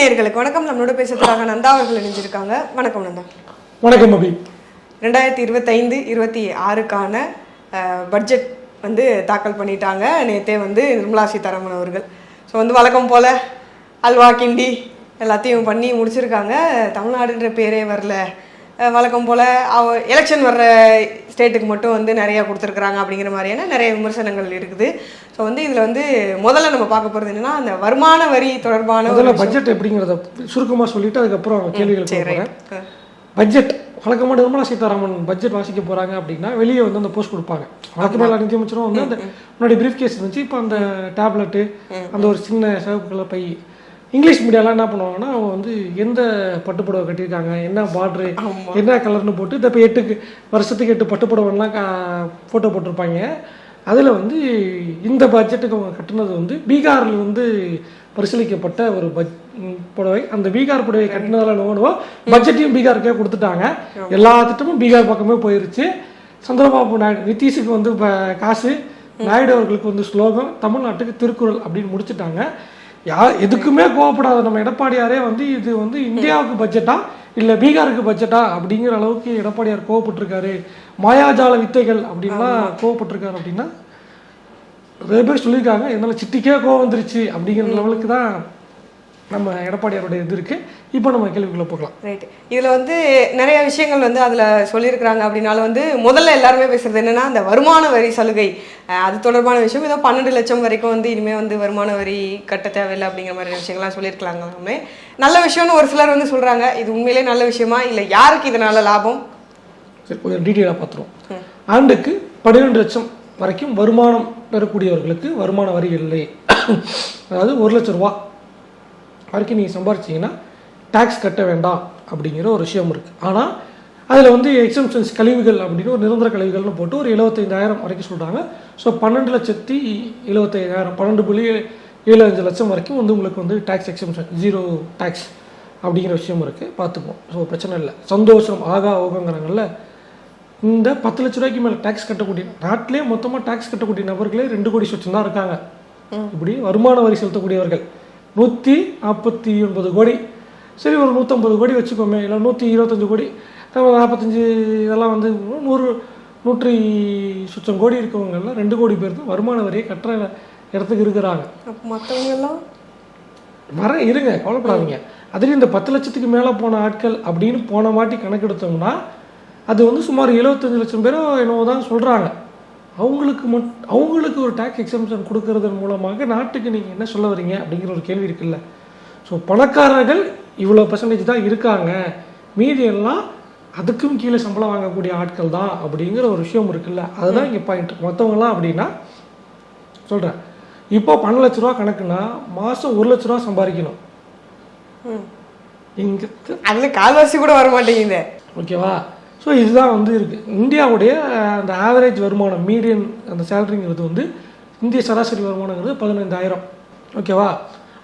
நேயர்களுக்கு வணக்கம். நம்மளோட பேசுறதுக்காக நந்தா அவர்கள் இணைஞ்சிருக்காங்க. வணக்கம் நந்தா. வணக்கம் அபி. ரெண்டாயிரத்தி இருபத்தைந்து இருபத்தி ஆறுக்கான பட்ஜெட் வந்து தாக்கல் பண்ணிட்டாங்க. நேற்றே வந்து நிர்மலா சீதாராமன் அவர்கள். ஸோ வந்து வழக்கம் போல் அல்வா கிண்டி எல்லாத்தையும் பண்ணி முடிச்சிருக்காங்க. தமிழ்நாடுன்ற பேரே வரல. வழக்கம் போல் அவ எலெக்ஷன் வர்ற ஸ்டேட்டுக்கு மட்டும் வந்து நிறையா கொடுத்துருக்குறாங்க அப்படிங்கிற மாதிரியான நிறைய விமர்சனங்கள் இருக்குது. ஸோ வந்து இதில் வந்து முதல்ல நம்ம பார்க்க போகிறது என்னன்னா அந்த வருமான வரி தொடர்பான முதல்ல பட்ஜெட் எப்படிங்கிறத சுருக்கமாக சொல்லிட்டு அதுக்கப்புறம் கேள்விகள் ரைட் பட்ஜெட் வழக்கமாக நிர்மலா சீதாராமன் பட்ஜெட் வாசிக்க போகிறாங்க அப்படின்னா வெளியே வந்து அந்த போஸ்ட் கொடுப்பாங்க. வழக்கமாக எல்லா நிதியமைச்சரும் வந்து அந்த முன்னாடி பிரீஃப் கேஸ் இருந்துச்சு இப்போ அந்த டேப்லெட்டு அந்த ஒரு சின்ன சிவப்பு கலர் பை இங்கிலீஷ் மீடியாலாம் என்ன பண்ணுவாங்கன்னா அவங்க வந்து எந்த பட்டுப்புடவை கட்டியிருக்காங்க என்ன பார்ட்ரு என்ன கலர்னு போட்டு இப்போ எட்டுக்கு வருஷத்துக்கு எட்டு பட்டுப்புடவைலாம் ஃபோட்டோ போட்டிருப்பாங்க. அதில் வந்து இந்த பட்ஜெட்டுக்கு அவங்க கட்டினது வந்து பீகாரில் வந்து பரிசீலிக்கப்பட்ட ஒரு பட்ஜ் ம், புடவை. அந்த பீகார் புடவை கட்டினதால நோடுவோம் பட்ஜெட்டையும் பீகாருக்கே கொடுத்துட்டாங்க. எல்லா திட்டமும் பீகார் பக்கமே போயிருச்சு. சந்திரபாபு நாயுடு நிதிஷுக்கு வந்து இப்போ காசு. நாயுடு அவர்களுக்கு வந்து ஸ்லோகம் தமிழ்நாட்டுக்கு திருக்குறள் அப்படின்னு முடிச்சுட்டாங்க. யா எதுக்குமே கோவப்படாத நம்ம எடப்பாடியாரே வந்து இது வந்து இந்தியாவுக்கு பட்ஜெட்டா இல்லை பீகாருக்கு பட்ஜெட்டா அப்படிங்கிற அளவுக்கு எடப்பாடியார் கோவப்பட்டிருக்காரு. மாயாஜால வித்தைகள் அப்படின்லாம் கோவப்பட்டிருக்காரு அப்படின்னா நிறைய பேர் சொல்லியிருக்காங்க என்னால் சிட்டிக்கே கோவம் வந்துருச்சு அப்படிங்கிற லெவலுக்கு தான் நம்ம எடப்பாடியாருடைய இது இருக்குது இப்போ நம்ம கேள்விக்குள்ளே போகலாம். ரைட் இதில் வந்து நிறைய விஷயங்கள் வந்து அதில் சொல்லியிருக்கிறாங்க. அப்படின்னாலும் வந்து முதல்ல எல்லாருமே பேசுறது என்னன்னா அந்த வருமான வரி சலுகை. அது தொடர்பான விஷயம். ஏதோ பன்னெண்டு லட்சம் வரைக்கும் வந்து இனிமேல் வந்து வருமான வரி கட்ட தேவையில்லை அப்படிங்கிற மாதிரி விஷயங்கள்லாம் சொல்லியிருக்கலாங்களாமே நல்ல விஷயம்னு ஒரு சிலர் வந்து சொல்கிறாங்க இது உண்மையிலே நல்ல விஷயமா? இல்லை யாருக்கு இதனால லாபம்? சரி கொஞ்சம் டீட்டெயிலாக பார்த்துருவோம். ஆண்டுக்கு பன்னிரெண்டு லட்சம் வரைக்கும் வருமானம் பெறக்கூடியவர்களுக்கு வருமான வரி இல்லை. அதாவது ஒரு லட்ச ரூபா வரைக்கும் நீங்கள் சம்பாரிச்சீங்கன்னா டேக்ஸ் கட்ட வேண்டாம் அப்படிங்கிற ஒரு விஷயம் இருக்குது ஆனால் அதில் வந்து எக்ஸம்ஷன்ஸ் கழிவுகள் அப்படின்னு ஒரு நிரந்தர கழிவுகள்னு போட்டு ஒரு எழுபத்தைந்தாயிரம் வரைக்கும் சொல்கிறாங்க ஸோ பன்னெண்டு லட்சத்தி எழுபத்தைந்தாயிரம் பன்னெண்டு புள்ளி ஏழு அஞ்சு லட்சம் வரைக்கும் வந்து உங்களுக்கு வந்து டேக்ஸ் எக்ஸம்ஷன் ஜீரோ டேக்ஸ் அப்படிங்கிற விஷயம் இருக்குது பார்த்துப்போம் ஸோ பிரச்சனை இல்லை. சந்தோஷம் ஆகா ஓகங்கிறாங்கல்ல இந்த பத்து லட்ச ரூபாய்க்கு மேலே டேக்ஸ் கட்டக்கூடிய நாட்டிலே மொத்தமாக டேக்ஸ் கட்டக்கூடிய நபர்களே ரெண்டு கோடி சொச்சம் தான் இருக்காங்க. இப்படி வருமான வரி செலுத்தக்கூடியவர்கள் நூற்றி நாற்பத்தி ஒன்பது கோடி. சரி ஒரு நூற்றம்பது கோடி வச்சுக்கோமே இல்லை நூற்றி இருபத்தஞ்சு கோடி நாற்பத்தஞ்சு இதெல்லாம் வந்து நூறு நூற்றி சொச்சம் கோடி இருக்கவங்கெல்லாம் ரெண்டு கோடி பேர் தான் வருமான வரியை கட்டுற இடத்துக்கு இருக்கிறாங்க. அப்போ மற்றவங்க எல்லாம்? வரேன் இருங்க கவலைப்படாதீங்க. அதுலேயும் இந்த பத்து லட்சத்துக்கு மேலே போன ஆட்கள் அப்படின்னு போன மாட்டி கணக்கெடுத்தோம்னா அது வந்து சுமார் 75 லட்சம் பேரோ என்னவோ தான் சொல்கிறாங்க அவங்களுக்கு மட் அவங்களுக்கு ஒரு டேக்ஸ் எக்ஸம்ஷன் கொடுக்கறதன் மூலமாக நாட்டுக்கு நீங்கள் என்ன சொல்ல வரீங்க அப்படிங்கிற ஒரு கேள்வி இருக்குல்ல. ஸோ பணக்காரர்கள் இவ்வளோ பர்சன்டேஜ் தான் இருக்காங்க. மீதி எல்லாம் அதுக்கும் கீழே சம்பளம் வாங்கக்கூடிய ஆட்கள் தான் அப்படிங்கிற ஒரு விஷயம் இருக்குல்ல. அதுதான் இங்கே பாயிண்ட் மற்றவங்களாம் அப்படின்னா சொல்கிறேன் இப்போ பன்னெண்டு லட்ச ரூபா கணக்குனா மாதம் ஒரு லட்ச ரூபா சம்பாதிக்கணும். இங்கே அதில் கால்வாசி கூட வர மாட்டேங்குது. ஓகேவா ஸோ இதுதான் வந்து இருக்குது இந்தியாவுடைய அந்த ஆவரேஜ் வருமானம் மீடியன் அந்த சேலரிங்கிறது வந்து இந்திய சராசரி வருமானங்கிறது பதினைந்தாயிரம். ஓகேவா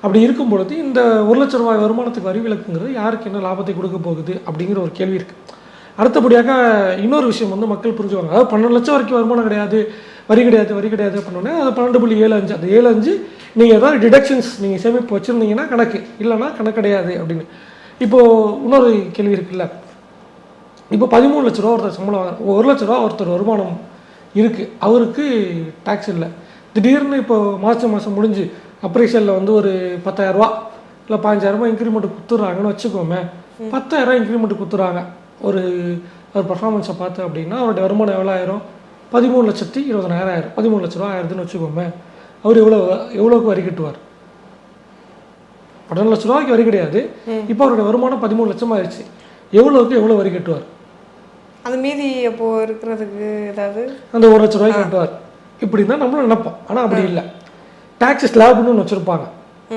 அப்படி இருக்கும் பொழுது இந்த ஒரு லட்ச ரூபாய் வருமானத்துக்கு வரி விலக்குங்கிறது யாருக்கு என்ன லாபத்தை கொடுக்க போகுது அப்படிங்கிற ஒரு கேள்வி இருக்குது அடுத்தபடியாக இன்னொரு விஷயம் வந்து மக்கள் புரிஞ்சுவாங்க அதாவது பன்னெண்டு லட்சம் வரைக்கும் வருமானம் கிடையாது வரி கிடையாது வரி கிடையாது பண்ணோன்னே அது பன்னெண்டு புள்ளி ஏழு அஞ்சு. அந்த ஏழு அஞ்சு நீங்கள் ஏதாவது டிடக்ஷன்ஸ் நீங்கள் சேமிப்பு வச்சுருந்தீங்கன்னா கணக்கு. இல்லைன்னா கணக்கு கிடையாது அப்படின்னு. இப்போது இன்னொரு கேள்வி இருக்குல்ல. இப்போ பதிமூணு லட்ச ரூபா ஒருத்தர் சம்பளம் ஒரு லட்ச ரூபா ஒருத்தர் வருமானம் இருக்குது அவருக்கு டேக்ஸ் இல்லை. திடீர்னு இப்போ மாதம் மாதம் முடிஞ்சு அப்ரைசலில் வந்து ஒரு பத்தாயிரரூபா இல்லை பாஞ்சாயிரரூபா இன்க்ரிமெண்ட் கொடுத்துட்றாங்கன்னு வச்சுக்கோமே பத்தாயிரரூபா இன்க்ரிமெண்ட் கொடுத்துட்றாங்க ஒரு ஒரு பர்ஃபார்மன்ஸை பார்த்து அப்படின்னா அவருடைய வருமானம் எவ்வளோ ஆயிரும் பதிமூணு லட்சத்தி இருபதனாயிரம் ஆயிரம். பதிமூணு லட்ச ரூபா ஆயிரத்துன்னு வச்சுக்கோமே அவர் எவ்வளோ எவ்வளோக்கு வரி கட்டுவார்? பன்னெண்டு லட்ச ரூபாய்க்கு வரி கிடையாது. இப்போ அவருடைய வருமானம் பதிமூணு லட்சம் ஆயிடுச்சு எவ்வளோக்கு எவ்வளோ வரி கட்டுவார்? அது மீதி அப்போ இருக்கிறதுக்கு ஏதாவது? அந்த ஒரு லட்ச ரூபாய்க்கு கட்டுவார். இப்படி தான் நம்மளும் நினைப்போம். ஆனால் அப்படி இல்லை. டேக்ஸ் ஸ்லாப்னு ஒன்று வச்சுருப்பாங்க.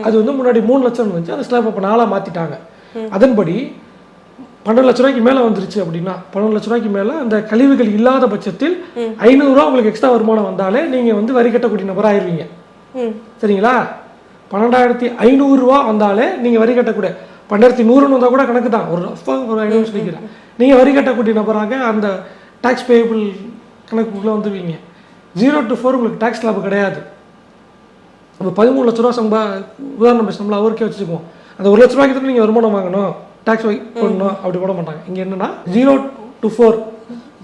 அது வந்து முன்னாடி மூணு லட்சம் இருந்துச்சு அந்த ஸ்லாப் இப்போ நாலாக மாற்றிட்டாங்க அதன்படி பன்னெண்டு லட்ச ரூபாய்க்கு மேலே வந்துருச்சு அப்படின்னா பன்னெண்டு லட்ச ரூபாய்க்கு மேலே அந்த கழிவுகள் இல்லாத பட்சத்தில் ஐநூறுரூவா உங்களுக்கு எக்ஸ்ட்ரா வருமானம் வந்தாலே நீங்கள் வந்து வரி கட்டக்கூடிய நபர் ஆயிருவீங்க. ம். சரிங்களா? பன்னெண்டாயிரத்தி ஐநூறுரூவா வந்தாலே நீங்கள் வரி கட்டக்கூடிய பன்னெண்டாயிரத்தி நூறுன்னு வந்தால் கூட கணக்கு தான். ஒரு ஒரு ஐநூறு சொல்லிக்கிறேன். நீங்கள் வரி கட்டக்கூடிய நபராக அந்த டேக்ஸ் பேயபிள் கணக்குக்குள்ளே வந்துருவீங்க. ஜீரோ டு ஃபோர் உங்களுக்கு டேக்ஸ் லாபம் கிடையாது. இப்போ பதிமூணு லட்ச ரூபா சம்பா உதாரணம் பேசணும்ல அவருக்கே வச்சுக்குவோம். அந்த ஒரு லட்ச ரூபாய்க்கு நீங்கள் வருமானம் வாங்கணும்? டேக்ஸ் பண்ணணும் அப்படி போட மாட்டாங்க. இங்கே என்னன்னா zero to four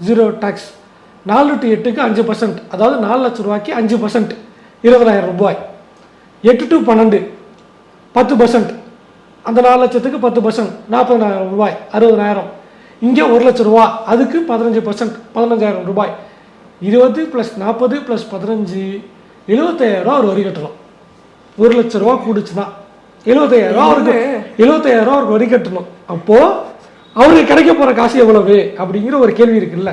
zero tax நாலு டு எட்டுக்கு அஞ்சு பர்சன்ட் அதாவது நாலு லட்ச ரூபாய்க்கு அஞ்சு பர்சன்ட் இருபதாயிரம் ரூபாய். எட்டு டு பன்னெண்டு பத்து பர்சன்ட் அந்த நாலு லட்சத்துக்கு பத்து பர்சன்ட் நாற்பதாயிரம் ரூபாய் அறுபதாயிரம். இங்கே ஒரு லட்ச ரூபா அதுக்கு பதினஞ்சு பர்சன்ட் பதினஞ்சாயிரம் ரூபாய். இருபது ப்ளஸ் நாற்பது ப்ளஸ் பதினஞ்சு எழுபத்தாயிரம் ரூபா அவர் வரி கட்டணும். ஒரு லட்ச ரூபா கூடுச்சுன்னா எழுபத்தாயிரம் ரூபா அவருக்கு எழுபத்தாயிரம் ரூபா அவருக்கு வரி கட்டணும். அப்போ அவருக்கு கிடைக்க போற காசு எவ்வளவு? அப்படிங்கிற ஒரு கேள்வி இருக்குல்ல.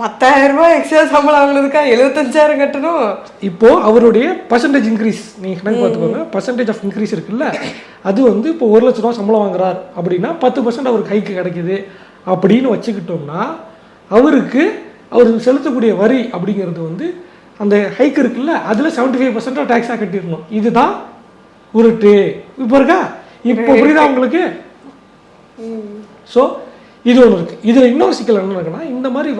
பத்தாயிரம் ரூபாய் எக்ஸ்ட்ரா சம்பளம் வாங்கினதுக்கா எழுபத்தஞ்சாயிரம் கட்டணும்? இப்போ அவருடைய பர்சன்டேஜ் இன்க்ரீஸ் நீங்க கணக்கு பார்த்துக்கோங்க. பர்சன்டேஜ் ஆஃப் இன்க்ரீஸ் இருக்குல்ல. அது வந்து இப்போ ஒரு லட்ச ரூபா சம்பளம் வாங்குறார் அப்படின்னா பத்து பர்சன்ட் அவருக்கு கைக்கு கிடைக்குது அப்படின்னு வச்சுக்கிட்டோம்னா அவருக்கு அவர் செலுத்தக்கூடிய வரி அப்படிங்கிறது வந்து அந்த ஹைக் இருக்குல்ல அதில் செவன்டி ஃபைவ் பர்சன்டாக டேக்ஸாக கட்டிடணும். இதுதான் உருட்டு. இப்போ இருக்கா? இப்போ புரியுதா உங்களுக்கு? ஸோ இது ஒன்று இருக்குது இதில் இன்னொரு சிக்கல் என்ன இருக்குன்னா இந்த மாதிரி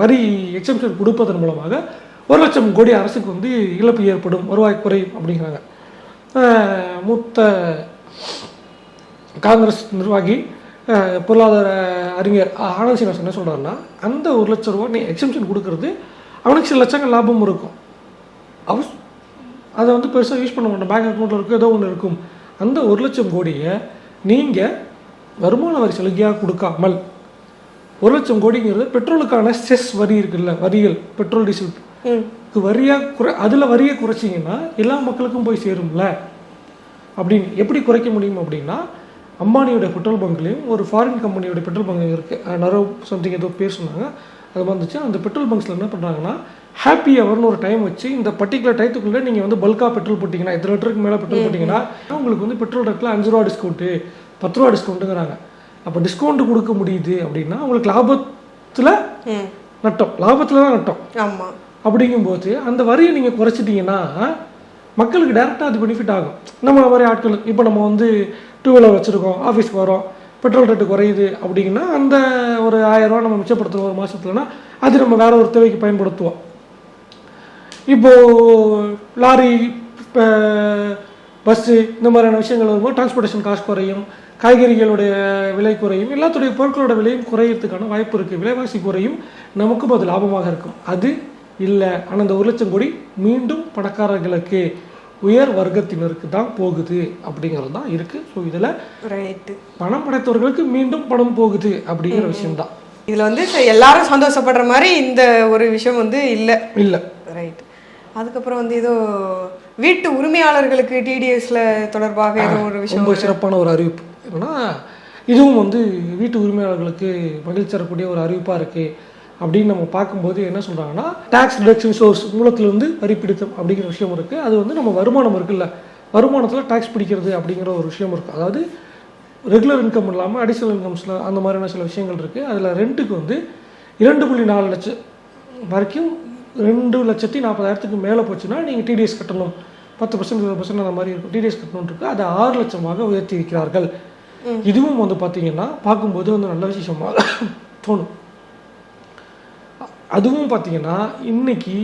வரி எக்ஸம்ஷன் கொடுப்பதன் மூலமாக ஒரு லட்சம் கோடி அரசுக்கு வந்து இழப்பு ஏற்படும் வருவாய் குறையும் அப்படிங்கிறாங்க. மூத்த காங்கிரஸ் நிர்வாகி பொருளாதார அறிஞர் ஆனந்த் சீனிவாசன் என்ன சொல்கிறாருன்னா அந்த ஒரு லட்சம் ரூபா நீ எக்ஸம்ஷன் கொடுக்கறது அவனுக்கு சில லட்சங்கள் லாபம் இருக்கும். அவர் அதை வந்து பெருசாக யூஸ் பண்ண மாட்டோம் பேங்க் அக்கௌண்ட்டில் இருக்கும் ஏதோ ஒன்று இருக்கும். அந்த ஒரு லட்சம் கோடியை நீங்கள் வருமான வரி சலுகையாக கொடுக்காமல் ஒரு லட்சம் கோடிங்கிறது பெட்ரோலுக்கான செஸ் வரி இருக்குல்ல வரிகள் பெட்ரோல் டீசல். வரியாக குறை அதில் வரியை குறைச்சிங்கன்னா எல்லா மக்களுக்கும் போய் சேரும்ல. அப்படின்னு எப்படி குறைக்க முடியும் அப்படின்னா அம்பானியோட பெட்ரோல் பங்க்லேயும் ஒரு ஃபாரின் கம்பெனியோட பெட்ரோல் பங்க் இருக்குது நரவ் சம்திங் ஏதோ பேர் சொன்னாங்க. அது வந்துச்சு. அந்த பெட்ரோல் பங்க்ஸில் என்ன பண்ணுறாங்கன்னா ஹாப்பி ஹவர்னு ஒரு டைம் வச்சு இந்த பர்டிகுலர் டயத்துக்குள்ளே நீங்கள் வந்து பல்காக பெட்ரோல் போட்டிங்கன்னா இத்தனை லிட்டருக்கு மேலே பெட்ரோல் போட்டிங்கன்னா உங்களுக்கு வந்து பெட்ரோல் ரேட்டில் அஞ்சு ரூபா டிஸ்கவுண்ட்டு பத்து ரூபா டிஸ்கவுண்ட்டுங்கிறாங்க அப்போ டிஸ்கவுண்ட் கொடுக்க முடியுது அப்படின்னா உங்களுக்கு லாபத்தில் நட்டம். லாபத்தில் தான் நட்டம். ஆமாம் அப்படிங்கும்போது அந்த வரியை நீங்கள் குறைச்சிட்டிங்கன்னா மக்களுக்கு டேரெக்டாக அது பெனிஃபிட் ஆகும். நம்ம மாதிரி ஆட்கள் இப்போ நம்ம வந்து டூ வீலர் வச்சுருக்கோம் ஆஃபீஸ்க்கு வரோம் பெட்ரோல் ரேட்டு குறையுது அப்படின்னா அந்த ஒரு ஆயிரம் ரூபா நம்ம மிச்சப்படுத்துவோம் ஒரு மாதத்துலனா அது நம்ம வேற ஒரு தேவைக்கு பயன்படுத்துவோம். இப்போ லாரி பஸ்ஸு இந்த மாதிரியான விஷயங்கள் வரும்போது டிரான்ஸ்போர்ட்டேஷன் காசு குறையும் காய்கறிகளுடைய விலை குறையும் எல்லாத்துடைய பொருட்களோட விலையும் குறையிறதுக்கான வாய்ப்பு இருக்குது விலைவாசி குறையும் நமக்கும் அது லாபமாக இருக்கும். அது இல்லை. ஆனால் அந்த ஒரு லட்சம் கோடி மீண்டும் பணக்காரர்களுக்கு உயர் வர்க்கத்தினருக்கு தான் போகுது அப்படிங்கிறது தான் இருக்குது ஸோ இதில் பணம் படைத்தவர்களுக்கு மீண்டும் பணம் போகுது அப்படிங்கிற விஷயம்தான். இதில் வந்து எல்லாரும் சந்தோஷப்படுற மாதிரி இந்த ஒரு விஷயம் வந்து இல்லை. இல்லை. ரைட் அதுக்கப்புறம் வந்து ஏதோ வீட்டு உரிமையாளர்களுக்கு டிடிஎஸ்ல தொடர்பாக ஏதோ ஒரு விஷயம் ரொம்ப சிறப்பான ஒரு அறிவிப்பு. என்னன்னா இதுவும் வந்து வீட்டு உரிமையாளர்களுக்கு மகிழ்ச்சி தரக்கூடிய ஒரு அறிவிப்பாக இருக்குது அப்படின்னு நம்ம பார்க்கும்போது என்ன சொல்கிறாங்கன்னா டேக்ஸ் ரிடக்ஷன் சோர்ஸ் மூலத்திலிருந்து வரி பிடித்தம் அப்படிங்கிற விஷயம் இருக்குது அது வந்து நம்ம வருமானம் இருக்குல்ல. வருமானத்தில் டேக்ஸ் பிடிக்கிறது அப்படிங்கிற ஒரு விஷயம் இருக்குது அதாவது ரெகுலர் இன்கம் இல்லாமல் அடிஷனல் இன்கம்ஸில் அந்த மாதிரியான சில விஷயங்கள் இருக்குது அதில் ரெண்ட்டுக்கு வந்து இரண்டு புள்ளி நாலு லட்சம் வரைக்கும் ரெண்டு லட்சத்தி நாற்பதாயிரத்துக்கு மேலே போச்சுன்னா நீங்கள் டிடிஎஸ் கட்டணும். பத்து பர்சன்ட் இருபது பர்சன்ட் அந்த மாதிரி இருக்கும். டிடிஎஸ் கட்டணும் இருக்கு. அதை ஆறு லட்சமாக உயர்த்தி இருக்கிறார்கள். இதுவும் வந்து பார்த்தீங்கன்னா பார்க்கும்போது வந்து நல்ல விசேஷமாக தோணும். அதுவும் பார்த்தீங்கன்னா இன்னைக்கு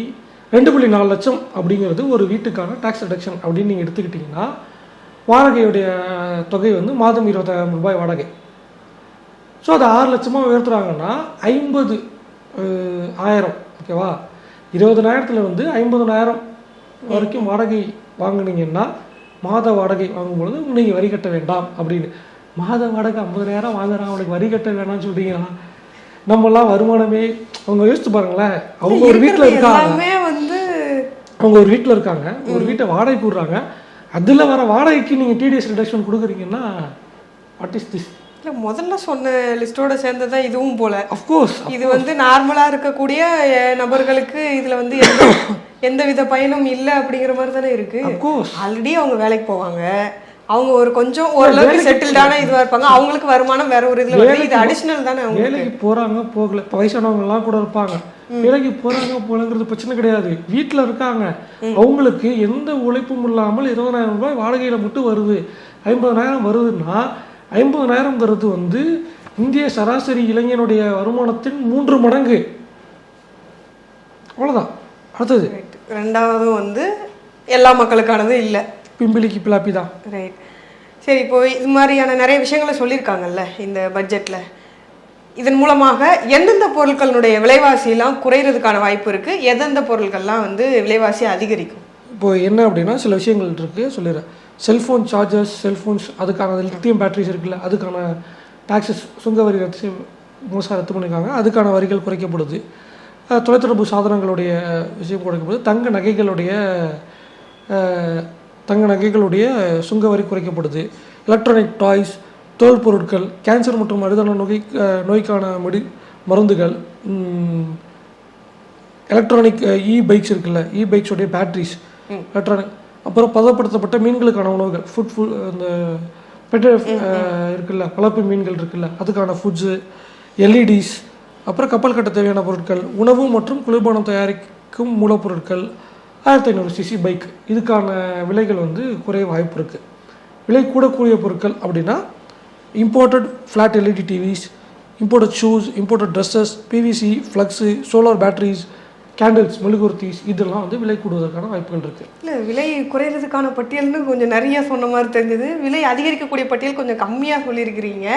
ரெண்டு புள்ளி நாலு லட்சம் அப்படிங்கிறது ஒரு வீட்டுக்கான டேக்ஸ் ரிடக்ஷன் அப்படின்னு நீங்கள் எடுத்துக்கிட்டிங்கன்னா வாடகையுடைய தொகை வந்து மாதம் இருபத்தாயிரம் ரூபாய் வாடகை. ஸோ அதை ஆறு லட்சமாக உயர்த்துறாங்கன்னா ஐம்பது ஆயிரம் ஓகேவா இருபதனாயிரத்தில் வந்து ஐம்பதனாயிரம் வரைக்கும் வாடகை வாங்கினீங்கன்னா மாத வாடகை வாங்கும்பொழுது நீங்கள் வரி கட்ட வேண்டாம் அப்படின்னு. மாத வாடகை ஐம்பதனாயிரம் வாங்குறான் அவனுக்கு வரி கட்ட வேணாம்னு சொல்கிறீங்களா நம்மலாம் வருமானமே அவங்க யோசிச்சு பாருங்களேன். அவங்க ஒரு வீட்டில் இருக்காங்க. அவங்க ஒரு வீட்டில் இருக்காங்க. ஒரு வீட்டை வாடகை கூடுறாங்க அதில் வர வாடகைக்கு நீங்கள் டிடிஎஸ் ரிடக்ஷன் கொடுக்குறீங்கன்னா வாட் இஸ் திஸ் இல்ல முதல்ல சொன்ன லிஸ்டோட சேர்ந்ததான் இதுவும் போல. அஃப்கோர்ஸ் இது வந்து நார்மலா இருக்கக்கூடிய நபர்களுக்கு இதுல வந்து எந்த எந்த வித பயனும் இல்லை அப்படிங்கிற மாதிரி தானே இருக்கு. அஃப்கோர்ஸ் ஆல்ரெடி அவங்க வேலைக்கு போவாங்க. அவங்க ஒரு கொஞ்சம் ஓரளவுக்கு செட்டில்டான இதுவா இருப்பாங்க. அவங்களுக்கு வருமானம் வேற ஒரு இதுல வருது. இது அடிஷனல் தானே அவங்க வேலைக்கு போறாங்க போகல. இப்ப வயசானவங்க எல்லாம் கூட இருப்பாங்க. வேலைக்கு போறாங்க போலங்கிறது பிரச்சனை கிடையாது. வீட்டில் இருக்காங்க. அவங்களுக்கு எந்த உழைப்பும் இல்லாமல் இருபதாயிரம் ரூபாய் வாடகையில மட்டும் வருது. ஐம்பதனாயிரம் வருதுன்னா ஐம்பதனாயிரம்ங்கிறது வந்து இந்திய சராசரி இளைஞனுடைய வருமானத்தின் மூன்று மடங்கு. அவ்வளவுதான். அடுத்தது. ரெண்டாவதும் வந்து எல்லா மக்களுக்கானது இல்லை. பிம்பிளிக்கு பிளாப்பி தான். ரைட் சரி இப்போ இது மாதிரியான நிறைய விஷயங்களை சொல்லியிருக்காங்கல்ல இந்த பட்ஜெட்டில் இதன் மூலமாக எந்தெந்த பொருட்களுடைய விலைவாசியெல்லாம் குறையிறதுக்கான வாய்ப்பு இருக்குது எந்தெந்த பொருட்கள்லாம் வந்து விலைவாசி அதிகரிக்கும்? இப்போ என்ன அப்படின்னா சில விஷயங்கள் இருக்குது சொல்லிடுறேன். செல்ஃபோன் சார்ஜர்ஸ் செல்ஃபோன்ஸ் அதுக்கான லித்தியம் பேட்டரிஸ் இருக்குல்ல அதுக்கான டாக்ஸஸ் சுங்க வரி ரத்து முழுசாக ரத்து பண்ணியிருக்காங்க. அதுக்கான வரிகள் குறைக்கப்படுது. தொலைத்தொடர்பு சாதனங்களுடைய விஷயம் குறைக்கப்படுது தங்க நகைகளுடைய தங்க நகைகளுடைய சுங்க வரி குறைக்கப்படுது. எலக்ட்ரானிக் டாய்ஸ் தோல் பொருட்கள் கேன்சர் மற்றும் மருதான நோய் நோய்க்கான மெடி மருந்துகள் எலக்ட்ரானிக் இ பைக்ஸ் இருக்குல்ல இ பைக்ஸோடைய பேட்டரிஸ் எலக்ட்ரானிக் அப்புறம் பதப்படுத்தப்பட்ட மீன்களுக்கான உணவுகள் ஃபுட் ஃபுட் அந்த பெட்ட இருக்குல்ல வளர்ப்பு மீன்கள் இருக்குல்ல அதுக்கான ஃபுட்ஸு எல்இடிஸ் அப்புறம் கப்பல் கட்ட தேவையான பொருட்கள் உணவு மற்றும் குளிர்பானம் தயாரிக்கும் மூலப்பொருட்கள் ஆயிரத்தி ஐநூறு சிசி பைக். இதுக்கான விலைகள் வந்து குறைய வாய்ப்பு இருக்குது விலை கூடக்கூடிய பொருட்கள் அப்படின்னா imported flat LED TVs imported shoes imported dresses PVC flex solar batteries candles மெழுகுவர்த்திஸ் இதெல்லாம் வந்து விலை கூடுவதற்கான வாய்ப்புகள் இருக்குது இல்லை விலை குறையிறதுக்கான பட்டியல்னு கொஞ்சம் நிறைய சொன்ன மாதிரி தெரிஞ்சது. விலை அதிகரிக்கக்கூடிய பட்டியல் கொஞ்சம் கம்மியாக சொல்லியிருக்கிறீங்க.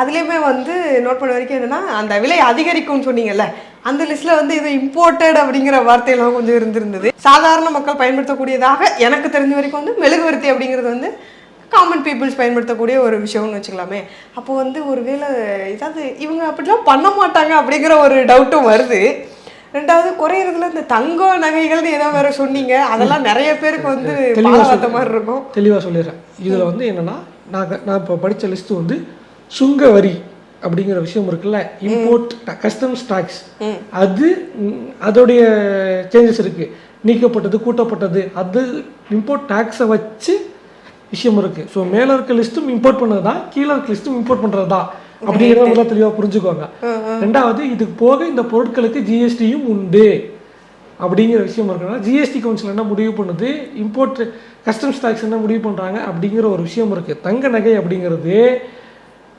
அதுலேயுமே வந்து நோட் பண்ண வரைக்கும் என்னன்னா அந்த விலை அதிகரிக்கும்னு சொன்னீங்கல்ல அந்த லிஸ்ட்ல வந்து இது இம்போர்ட்டட் அப்படிங்கிற வார்த்தையெல்லாம் கொஞ்சம் இருந்திருந்தது. சாதாரண மக்கள் பயன்படுத்தக்கூடியதாக எனக்கு தெரிஞ்ச வரைக்கும் வந்து மெழுகுவர்த்தி அப்படிங்கிறது வந்து காமன் பீப்புள்ஸ் பயன்படுத்தக்கூடிய ஒரு விஷயம்னு வச்சுக்கலாமே. அப்போ வந்து ஒருவேளை ஏதாவது இவங்க அப்படிலாம் பண்ண மாட்டாங்க அப்படிங்கிற ஒரு டவுட்டும் வருது. ரெண்டாவது குறையிறதுல இந்த தங்க நகைகள்னு ஏதோ வேற சொன்னீங்க. அதெல்லாம் நிறைய பேருக்கு வந்து தெளிவா பாலவத்த மாதிரி இருக்கும். தெளிவாக சொல்லிடுறேன். இதில் வந்து என்னென்னா நான் நான் இப்போ படித்த லிஸ்ட்டு வந்து சுங்க வரி அப்படிங்கிற விஷயம் இருக்குல்ல? இம்போர்ட் கஸ்டம்ஸ் டாக்ஸ் அது அதோடைய சேஞ்சஸ் இருக்குது நீக்கப்பட்டது கூட்டப்பட்டது. அது இம்போர்ட் டேக்ஸை வச்சு விஷயம் இருக்குது ஸோ மேலே இருக்க லிஸ்ட்டும் இம்போர்ட் பண்ணது? தான் கீழே இருக்க லிஸ்ட்டும் இம்போர்ட் பண்ணுறது தான் அப்படிங்கிறத நல்லா தெளிவாக புரிஞ்சுக்கோங்க. ரெண்டாவது இதுக்கு போக இந்த பொருட்களுக்கு ஜிஎஸ்டியும் உண்டு. அப்படிங்கிற விஷயம் இருக்குன்னா ஜிஎஸ்டி கவுன்சில் என்ன முடிவு பண்ணுது? இம்போர்ட் கஸ்டம்ஸ் டாக்ஸ் என்ன முடிவு பண்ணுறாங்க அப்படிங்கிற ஒரு விஷயம் இருக்குது தங்க நகை அப்படிங்கிறது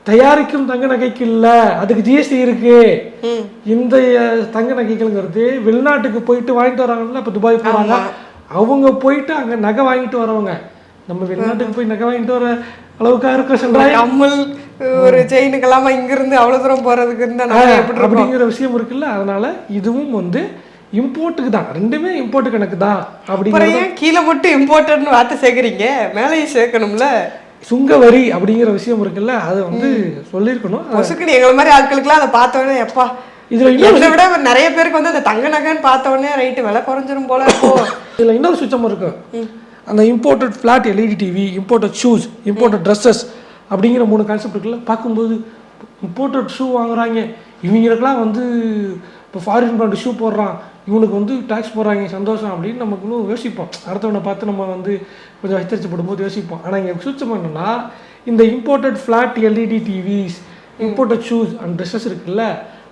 தயாரிக்கும் தங்க நகைக்கு இல்லை. அதுக்கு ஜிஎஸ்டி இருக்கு. இந்த தங்க நகைகள்ங்கிறது வெளிநாட்டுக்கு போயிட்டு வாங்கிட்டு வராங்கல்ல இப்போ துபாய் போகிறாங்க அவங்க போயிட்டு அங்கே நகை வாங்கிட்டு வரவங்க. நம்ம வெளிநாட்டுக்கு போய் நகை வாங்கிட்டு வர அளவுக்காக இருக்க சென்றாய் கம்மல் ஒரு செயினுக்கெல்லாம் இங்கிருந்து அவ்வளவு தூரம் போறதுக்கு இருந்தா அப்படிங்கிற விஷயம் இருக்குல்ல. அதனால இதுவும் வந்து இம்போர்ட்டுக்கு தான். ரெண்டுமே இம்போர்ட் கணக்கு தான். அப்படிங்கிற அப்புறம் ஏன் கீழே மட்டும் இம்போர்ட்டட்னு வார்த்தை சேர்க்குறீங்க? மேலேயும் சேர்க்கணும்ல. சுங்க வரி அப்படிங்கிற விஷயம் இருக்குல்ல அது வந்து சொல்லியிருக்கணும். பொசுக்குன்னு எங்களை மாதிரி ஆட்களுக்குலாம் அதை பார்த்த உடனே எப்பா இதுல என்னை விட நிறைய பேருக்கு வந்து அந்த தங்க நகைன்னு பார்த்த உடனே ரைட்டு விலை குறைஞ்சிரும் போல இதில் இன்னொரு சுத்தம் இருக்கு. அந்த imported flat LED TV imported shoes imported dresses அப்படிங்கிற மூணு கான்செப்ட் இருக்குல்ல பார்க்கும்போது இம்போர்ட்டட் ஷூ வாங்குறாங்க. இவங்களுக்கெல்லாம் வந்து இப்போ ஃபாரின் பிராண்ட் ஷூ போடுறான். இவனுக்கு வந்து டேக்ஸ் போடுறாங்க சந்தோஷம் அப்படின்னு நமக்கு இன்னும் யோசிப்போம். அடுத்தவனை பார்த்து நம்ம வந்து கொஞ்சம் வைத்தறிச்சப்படும் போது யோசிப்போம். ஆனால் இங்கே சுத்தம் என்னென்னா இந்த imported flat LED TVs imported shoes and dresses இருக்குல்ல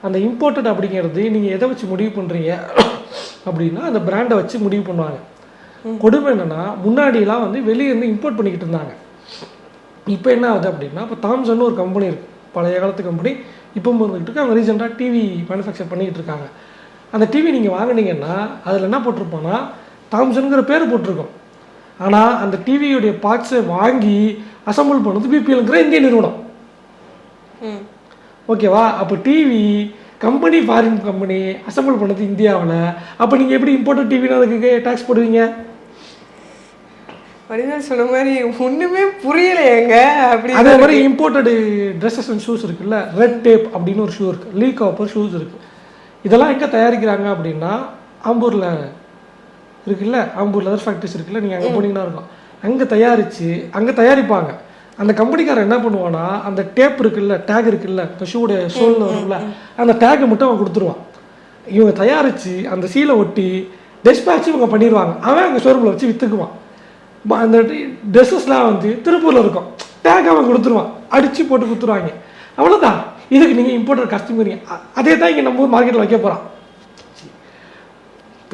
அந்த இம்போர்ட்டட் அப்படிங்கிறது நீங்கள் எதை வச்சு முடிவு பண்ணுறீங்க அப்படின்னா அந்த பிராண்டை வச்சு முடிவு பண்ணுவாங்க. கொடுமை என்னென்னா முன்னாடிலாம் வந்து வெளியே இருந்து இம்போர்ட் பண்ணிக்கிட்டு இருந்தாங்க. இப்போ என்ன ஆகுது அப்படின்னா இப்போ தாம்சன் ஒரு கம்பெனி இருக்குது பழைய காலத்து கம்பெனி இப்போ வந்துக்கிட்டு இருக்கு. அவங்க ரீசெண்டாக டிவி மேனுஃபேக்சர் பண்ணிக்கிட்டு இருக்காங்க. அந்த டிவி நீங்கள் வாங்குனீங்கன்னா அதில் என்ன போட்டிருப்போன்னா தாம்சனுங்கிற பேர் போட்டிருக்கோம். ஆனால் அந்த டிவியுடைய பார்ட்ஸை வாங்கி அசம்பிள் பண்ணது பிபிஎல்ங்கிற இந்திய நிறுவனம். ம். ஓகேவா அப்போ TV company foreign company assemble பண்ணது இந்தியாவில். அப்போ நீங்கள் எப்படி இம்போர்ட்டட் டிவின்னு அதுக்கு டேக்ஸ் போடுவீங்க? வடிவேல் சொன்ன மாதிரி ஒண்ணுமே புரியலையேங்க அப்படி அதே மாதிரி இம்போர்ட்டடு ட்ரெஸ்ஸஸ் அண்ட் ஷூஸ் இருக்குல்ல? ரெட் டேப் அப்படின்னு ஒரு ஷூ இருக்குது லீ காப்பர் ஷூஸ் இருக்குது இதெல்லாம் எங்கே தயாரிக்கிறாங்க அப்படின்னா ஆம்பூரில் இருக்குல்ல ஆம்பூர் லெதர் ஃபேக்ட்ரிஸ் இருக்குல்ல நீங்கள் அங்கே போனீங்கன்னா இருக்கும். அங்கே தயாரித்து அங்கே தயாரிப்பாங்க. அந்த கம்பெனிக்காரன் என்ன பண்ணுவான்னா அந்த டேப் இருக்குல்ல டேக் இருக்குல்ல இந்த ஷூடைய சோல்னு வரும்ல அந்த டேக்கை மட்டும் அவன் கொடுத்துருவான். இவங்க தயாரித்து அந்த சீலை ஒட்டி டெஸ்பேட்ச் இவங்க பண்ணிடுவாங்க அவன் அங்கே ஷோரூமில் வச்சு விற்றுக்குவான் அந்த ட்ரெஸ்ஸஸ்லாம் வந்து திருப்பூரில் இருக்கும். டேக் அவன் கொடுத்துருவான். அடித்து போட்டு கொடுத்துருவாங்க அவ்வளோதான் இதுக்கு நீங்கள் இம்போர்ட்டர் கஸ்டமரிங்க அதே தான் இங்கே நம்ம மார்க்கெட்டில் வைக்க போகிறான்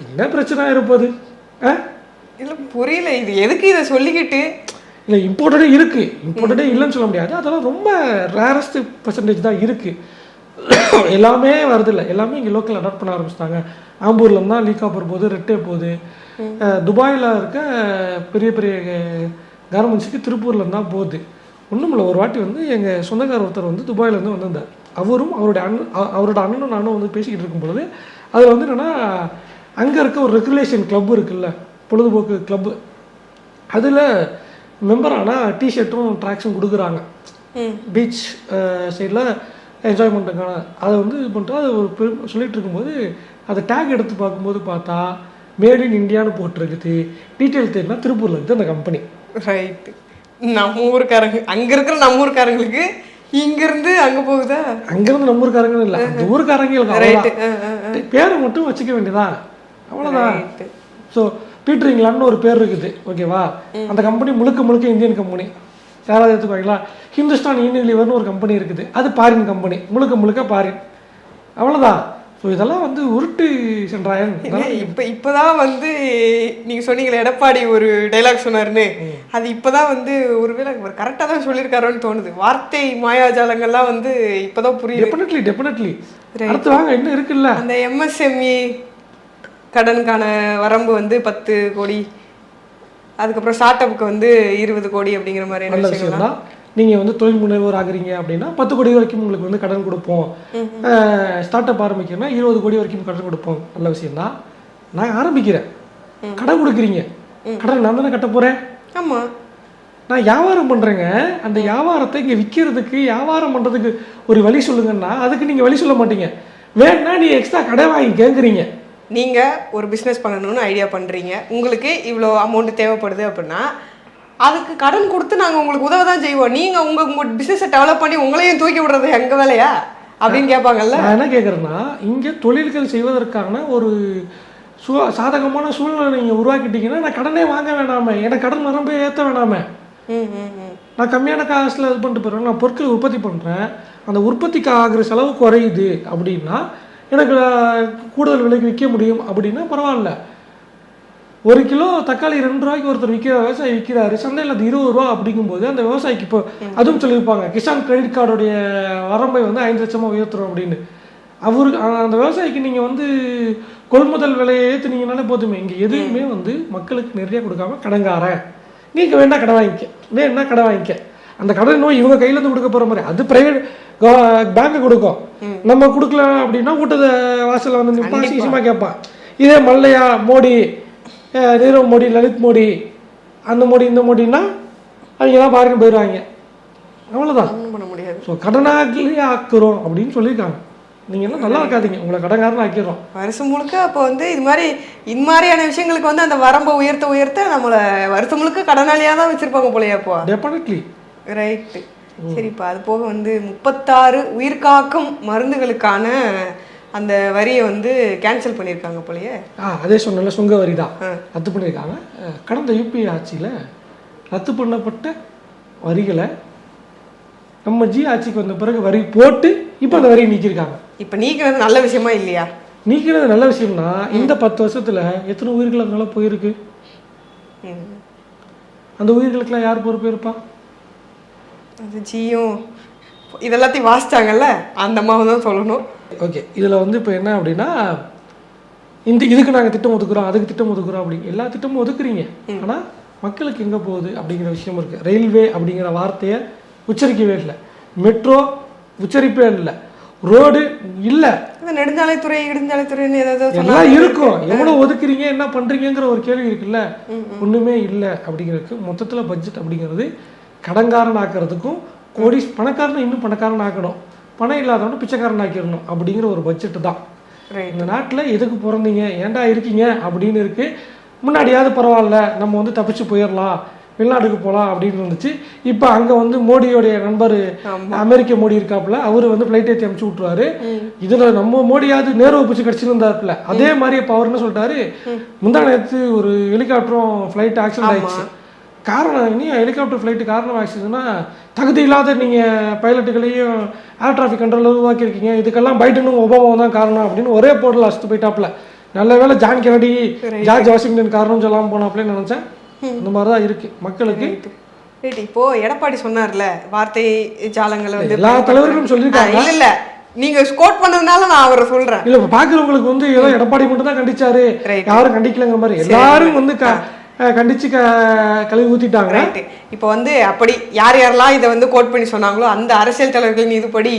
என்ன பிரச்சனை இருப்பது ஆ? இல்ல புரியல. இது எதுக்கு இதை சொல்லிக்கிட்டு? இல்லை இம்போர்ட்டடே இருக்குது இம்போர்ட்டடே இல்லைன்னு சொல்ல முடியாது. அதெல்லாம் ரொம்ப ரேரஸ்ட் பர்சன்டேஜ் தான் இருக்குது எல்லாமே வருதில்ல. எல்லாமே இங்கே லோக்கல் அடாப்ட் பண்ண ஆரம்பிச்சிட்டாங்க. ஆம்பூர்ல இருந்தா லீக் ஆஃபர் போகுது ரெட்டே போகுது. துபாயில் இருக்க பெரிய பெரிய கார்மெண்ட்ஸுக்கு திருப்பூர்லேருந்து தான் போகுது. ஒன்றும் இல்லை. ஒரு வாட்டி வந்து எங்கள் சொந்தக்கார ஒருத்தர் வந்து துபாயிலேருந்து வந்திருந்தார். அவரும் அவருடைய அண்ணன் அவரோட அண்ணனும் நானும் வந்து பேசிக்கிட்டு இருக்கும் பொழுது அதில் வந்து என்னென்னா அங்கே இருக்க ஒரு ரெகுலேஷன் கிளப் இருக்குல்ல பொழுதுபோக்கு கிளப்பு அதில் மெம்பர் ஆனால் டிஷர்ட்டும் ட்ராக்ஸும் கொடுக்குறாங்க. பீச் சைடில் என்ஜாய்மெண்ட்டுக்கான அதை வந்து இது பண்ணிட்டு அது ஒரு பெரும் சொல்லிட்டு இருக்கும்போது அதை டேக் எடுத்து பார்க்கும்போது பார்த்தா மேட் இன் இந்தியான்னு போட்டிருக்குது. டீட்டெயில் தெரியுமா? திருப்பூரில் இருக்குது அந்த கம்பெனி ரைட்டு நம்ம ஊருக்காரங்க அங்க இருக்கிற நம்ம ஊருக்காரங்களுக்கு இங்க இருந்து அங்க போகுதா? அங்கேருந்து நம்ம ஊருக்காரங்களும் இல்லை அந்த ஊருக்காரங்களுக்கு ரைட்டு அவ்வளோதான் பேரை மட்டும் வச்சுக்க வேண்டியதான் அவ்வளோதான் ரைட்டு ஸோ பீட்டர் இங்கிலாந்துன்னு ஒரு பேர் இருக்குது ஓகேவா அந்த கம்பெனி முழுக்க முழுக்க இந்தியன் கம்பெனி யாராவது எடுத்துக்குவாங்களா? ஹிந்துஸ்தான் யூனிலிவர்னு ஒரு கம்பெனி இருக்குது அது பாரின் கம்பெனி முழுக்க முழுக்க பாரின் அவ்வளோதான் ஸோ இதெல்லாம் வந்து உருட்டு சென்றாயன். ஏங்க, இப்ப இப்பதான் வந்து நீங்க சொன்னீங்களே எடப்பாடி ஒரு டைலாக் சொன்னாருன்னு. அது இப்பதான் வந்து ஒருவேளை அவர் கரெக்டா தான் சொல்லியிருக்காரோன்னு தோணுது. வார்த்தை மாயாஜாலங்கள்லாம் வந்து இப்பதான் புரியுது. டெஃபினெட்லி டெஃபினெட்லி அடுத்து வாங்க இன்னும் இருக்குல்ல? அந்த எம்எஸ்எம்இ கடனுக்கான வரம்பு வந்து பத்து கோடி. அதுக்கப்புறம் ஸ்டார்ட் அப்புக்கு வந்து இருபது கோடி அப்படிங்கிற மாதிரியான நல்ல விஷயங்கள் விஷயம் தான் நீங்கள் வந்து தொழில் முனைவோர் ஆகுறீங்க அப்படின்னா பத்து கோடி வரைக்கும் உங்களுக்கு வந்து கடன் கொடுப்போம். ஸ்டார்ட் அப் ஆரம்பிக்கணும்னா இருபது கோடி வரைக்கும் கடன் கொடுப்போம். நல்ல விஷயம் தான். நான் ஆரம்பிக்கிறேன். கடன் கொடுக்குறீங்க. கடன் நான் தானே கட்ட போகிறேன் ஆமா. நான் வியாபாரம் பண்ணுறேங்க அந்த வியாபாரத்தை இங்கே விற்கிறதுக்கு வியாபாரம் பண்ணுறதுக்கு ஒரு வழி சொல்லுங்கன்னா அதுக்கு நீங்கள் வழி சொல்ல மாட்டீங்க. வேணா நீ எக்ஸ்ட்ரா கடை வாங்கி கேட்குறீங்க நீங்க ஒரு பிஸ்னஸ் பண்ணணும்னு ஐடியா பண்றீங்க. உங்களுக்கு இவ்வளோ அமௌண்ட் தேவைப்படுது அப்படின்னா அதுக்கு கடன் கொடுத்து நாங்க உங்களுக்கு உதவ தான் செய்வோம். நீங்க உங்க உங்க பிசினஸை டெவலப் பண்ணி உங்களையும் தூக்கி விடுறது எங்க வேலையா? அப்படின்னு கேட்பாங்கல்ல? நான் என்ன கேட்குறேன்னா இங்கே தொழில்கள் செய்வதற்கான ஒரு சு சாதகமான சூழ்நிலை நீங்கள் உருவாக்கிட்டீங்கன்னா நான் கடனே வாங்க வேணாமே. எனக்கு கடன் வரம்பே ஏற்ற வேணாமே. நான் கம்மியான காசில் இது பண்ணிட்டு போயிடுவேன் நான் பொருட்களை உற்பத்தி பண்ணுறேன் அந்த உற்பத்திக்கு ஆகிற செலவு குறையுது அப்படின்னா எனக்கு கூடுதல் விலைக்கு விற்க முடியும் அப்படின்னா பரவாயில்ல. ஒரு கிலோ தக்காளி ரெண்டு ரூபாய்க்கு ஒருத்தர் விற்கிற விவசாயி விற்கிறாரு சந்தையில் அது இருபது ரூபா அப்படிங்கும்போது அந்த விவசாயிக்கு இப்போ அதுவும் சொல்லியிருப்பாங்க கிசான் கிரெடிட் கார்டுடைய வரம்பை வந்து ஐந்து லட்சமாக உயர்த்துறோம் அப்படின்னு. அவருக்கு அந்த விவசாயிக்கு நீங்கள் வந்து கொள்முதல் விலையை ஏற்றுனீங்கனாலே போதுமே. இங்கே எதுவுமே வந்து மக்களுக்கு நிறைய கொடுக்காம கடங்காரன் நீங்கள் வேணா கடன் வாங்கிக்க. வேணா கடன் வாங்கிக்க. அந்த கடன் நோய் இவங்க கையில இருந்து கொடுக்க போற மாதிரி. அது பிரைவேட் பேங்க் கொடுக்கும். நம்ம கொடுக்கல அப்படின்னா வீட்டை வாசல்ல வந்து நிப்பான் சீசமா கேட்பான். இதே மல்லையா மோடி நீரவ் மோடி லலித் மோடி அந்த மோடி இந்த மோடின்னா அவங்க எல்லாம் பாருங்க போயிடுவாங்க அவ்வளோதான் பண்ண முடியாது. ஸோ கடனாக்கிலே ஆக்குறோம் அப்படின்னு சொல்லியிருக்காங்க. நீங்கள் எல்லாம் நல்லா இருக்காதீங்க. உங்களை கடன்காரன் ஆக்கிடுறோம். வருஷம் முழுக்க அப்போ வந்து இது மாதிரி இது மாதிரியான விஷயங்களுக்கு வந்து அந்த வரம்பை உயர்த்த உயர்த்த நம்மளை வருஷம் முழுக்க கடனாளியாக தான் வச்சிருப்பாங்க போலயே அப்போ. டெஃபினெட்லி ரைட்டு சரிப்பா அது போக வந்து முப்பத்தாறு உயிர்காக்கும் மருந்துகளுக்கான அந்த வரியை வந்து கேன்சல் பண்ணியிருக்காங்க போலயே. ஆ அதே சொன்னல சுங்க வரி தான். ரத்து பண்ணியிருக்காங்க. கடந்த யூபிஏ ஆட்சியில் ரத்து பண்ணப்பட்ட வரிகளை நம்ம ஜி ஆட்சிக்கு வந்த பிறகு வரி போட்டு இப்போ அந்த வரியை நீக்கியிருக்காங்க. இப்போ நீக்கிறது நல்ல விஷயமா இல்லையா? நீக்கிறது நல்ல விஷயம்னா இந்த பத்து வருஷத்துல எத்தனை அதனால போயிருக்கு. அந்த உயிர்களுக்கெல்லாம் யார் பொறுப்பு இருப்பா? அது ஜியும் இதெல்லாத்தையும் வாசிச்சாங்கல்ல? அந்த அம்மாவை தான் சொல்லணும். ஓகே இதில் வந்து இப்போ என்ன அப்படின்னா இந்த இதுக்கு நாங்கள் திட்டம் ஒதுக்குறோம் அதுக்கு திட்டம் ஒதுக்குறோம் அப்படி எல்லா திட்டமும் ஒதுக்குறீங்க. ஆனால் மக்களுக்கு எங்கே போகுது அப்படிங்கிற விஷயம் இருக்குது ரயில்வே அப்படிங்கிற வார்த்தையை உச்சரிக்கவே இல்லை. மெட்ரோ உச்சரிப்பே இல்லை. ரோடு இல்லை. இந்த நெடுஞ்சாலைத்துறை இடுஞ்சாலைத்துறைன்னு ஏதாவது எல்லாம் இருக்கும். எவ்வளோ ஒதுக்குறீங்க என்ன பண்ணுறீங்கிற ஒரு கேள்வி இருக்குல்ல? ஒன்றுமே இல்லை அப்படிங்கிறதுக்கு மொத்தத்தில் பட்ஜெட் அப்படிங்கிறது கடன்காரன் ஆக்கிறதுக்கும் கோடி பணக்காரனை இன்னும் பணக்காரன் ஆக்கணும் பணம் இல்லாதவனை பிச்சைக்காரன் ஆக்கிடணும் அப்படிங்கிற ஒரு பட்ஜெட் தான். இந்த நாட்டில் எதுக்கு பிறந்தீங்க? ஏன்டா இருக்கீங்க? அப்படின்னு இருக்கு. முன்னாடியாவது பரவாயில்ல. நம்ம வந்து தப்பிச்சு போயிடலாம் வெளிநாட்டுக்கு போகலாம் அப்படின்னு இருந்துச்சு. இப்போ அங்கே வந்து மோடியோடைய நண்பர் அமெரிக்க மோடி இருக்காப்புல அவர் வந்து ஃப்ளைட் ஏற்றி அனுப்பிச்சு விட்ருவாரு இதில் நம்ம மோடியாவது நேருவை பிடிச்சி கிடச்சிருந்தாப்புல அதே மாதிரி இப்போ அவர் என்ன சொல்லிட்டாரு முந்தா நேரத்து ஒரு ஹெலிகாப்டரும் ஃப்ளைட் ஆக்சிடென்ட் ஆயிடுச்சு. காரணம் இனி ஹெலிகாப்டர் ஃப்ளைட்டு காரணம் ஆக்சிடென்ட்னா தகுதி இல்லாத நீங்கள் பைலட்டுகளையும் ஏர் டிராஃபிக் கண்ட்ரோல் உருவாக்கியிருக்கீங்க. இதுக்கெல்லாம் பைடனும் ஒபாமாவும் தான் காரணம் அப்படின்னு ஒரே போர்டில் அழைச்சிட்டு போயிட்டாப்புல. நல்ல வேளை ஜான் கெனடி ஜார்ஜ் வாஷிங்டன் காரணம் சொல்லாமல் போனாப்லே நினச்சேன். அந்த மாதிரி தான் இருக்கு. மக்களுக்கு இப்போ எடப்பாடி சொன்னார்ல வார்த்தை ஜாலங்களை வந்து எல்லா தலைவர்களும் சொல்லியிருக்காங்க. இல்ல இல்ல. நீங்க கோட் பண்ணதுனால நான் அவரை சொல்றேன். இல்ல பாக்குறவங்களுக்கு வந்து ஏதோ எடப்பாடி மட்டும் தான் கண்டிச்சாரு. யாரும் கண்டிக்கலங்கிற மாதிரி. எல்லாரும் வந்து கண்டிச்சு க கழுவி ஊத்திட்டாங்க. ரைட்டு இப்போ வந்து அப்படி யார் யாரெல்லாம் இதை வந்து கோட் பண்ணி சொன்னாங்களோ அந்த அரசியல் தலைவர்களின் இதுபடி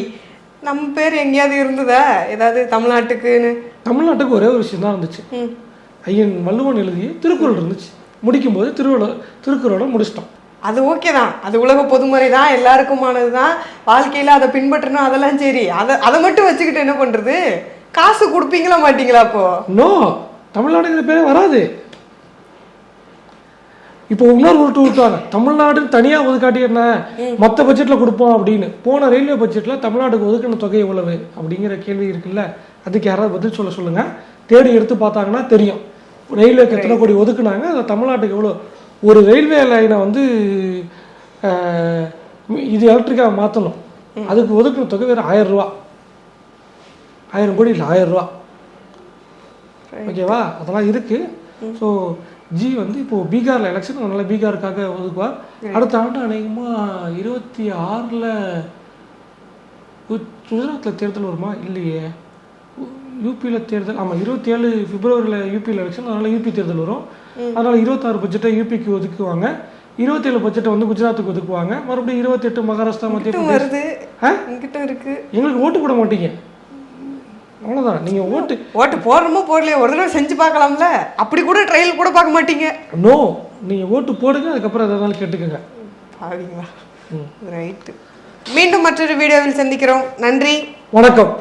நம்ம பேர் எங்கேயாவது இருந்ததா? ஏதாவது தமிழ்நாட்டுக்குன்னு? தமிழ்நாட்டுக்கு ஒரே ஒரு விஷயம் தான் இருந்துச்சு ஐயன் வள்ளுவன் எழுதிய திருக்குறள் இருந்துச்சு. முடிக்கும்போது திருவள்ளுவர் திருக்குறளை முடிச்சிட்டோம். அது ஓகே தான். அது உலக பொதுமுறை தான் எல்லாருக்குமானது தான் வாழ்க்கையில் அதை பின்பற்றணும் அதெல்லாம் சரி. அதை அதை மட்டும் வச்சுக்கிட்டு என்ன பண்ணுறது காசு கொடுப்பீங்களா மாட்டீங்களா அப்போ? நோ தமிழ்நாடுங்கிற பேரே வராது. இப்போ இன்னொரு உருட்டு விட்டாங்க. தமிழ்நாடுன்னு தனியாக ஒதுக்காட்டி என்ன? மற்ற பட்ஜெட்டில் கொடுப்போம் அப்படின்னு. போன ரயில்வே பட்ஜெட்டில் தமிழ்நாட்டுக்கு ஒதுக்கின தொகை எவ்வளவு? அப்படிங்கிற கேள்வி இருக்குல்ல. அதுக்கு யாராவது பதில் சொல்ல சொல்லுங்க. தேடி எடுத்து பார்த்தாங்கன்னா தெரியும். ரயில்வேக்கு எத்தனை கோடி ஒதுக்குனாங்க அதை தமிழ்நாட்டுக்கு எவ்வளோ ஒரு ரயில்வே லைனை வந்து இது எலக்ட்ரிக்காக மாற்றணும் அதுக்கு ஒதுக்கின தொகை வேறு ஆயிரம் ரூபா. ஆயிரம் கோடி இல்லை ஆயிரம் ரூபா. ஓகேவா? அதெல்லாம் இருக்கு. ஸோ ஜி வந்து இப்போ பீகார்ல எலெக்ஷன் அதனால பீகாருக்காக ஒதுக்குவார். அடுத்த ஆண்டு அநேகமாக இருபத்தி ஆறில் குஜராத்தில் தேர்தல் வருமா? இல்லையே. யூபியில் தேர்தல் ஆமாம் இருபத்தி ஏழு பிப்ரவரியில் யூபியில் எலெக்ஷன் அதனால யூபி தேர்தல் வரும். அதனால இருபத்தாறு பட்ஜெட்டை யூபிக்கு ஒதுக்குவாங்க. இருபத்தேழு பட்ஜெட்டை வந்து குஜராத்துக்கு ஒதுக்குவாங்க. மறுபடியும் இருபத்தெட்டு மகாராஷ்டிரா மத்திய வருது. ஆ? இங்கிட்டும் இருக்கு. எங்களுக்கு ஓட்டு போட மாட்டீங்க. அவ்வளோதான் நீங்கள் ஓட்டு ஓட்டு போடுறமோ போடலையோ ஒரு தடவை செஞ்சு பார்க்கலாம்ல. அப்படி கூட ட்ரையல் கூட பார்க்க மாட்டீங்க. நோ நீங்கள் ஓட்டு போடுங்க அதுக்கப்புறம் எதாவது கேட்டுக்கோங்க. பாவீங்களா? ரைட்டு மீண்டும் மற்றொரு வீடியோவில் சந்திக்கிறோம். நன்றி. வணக்கம்.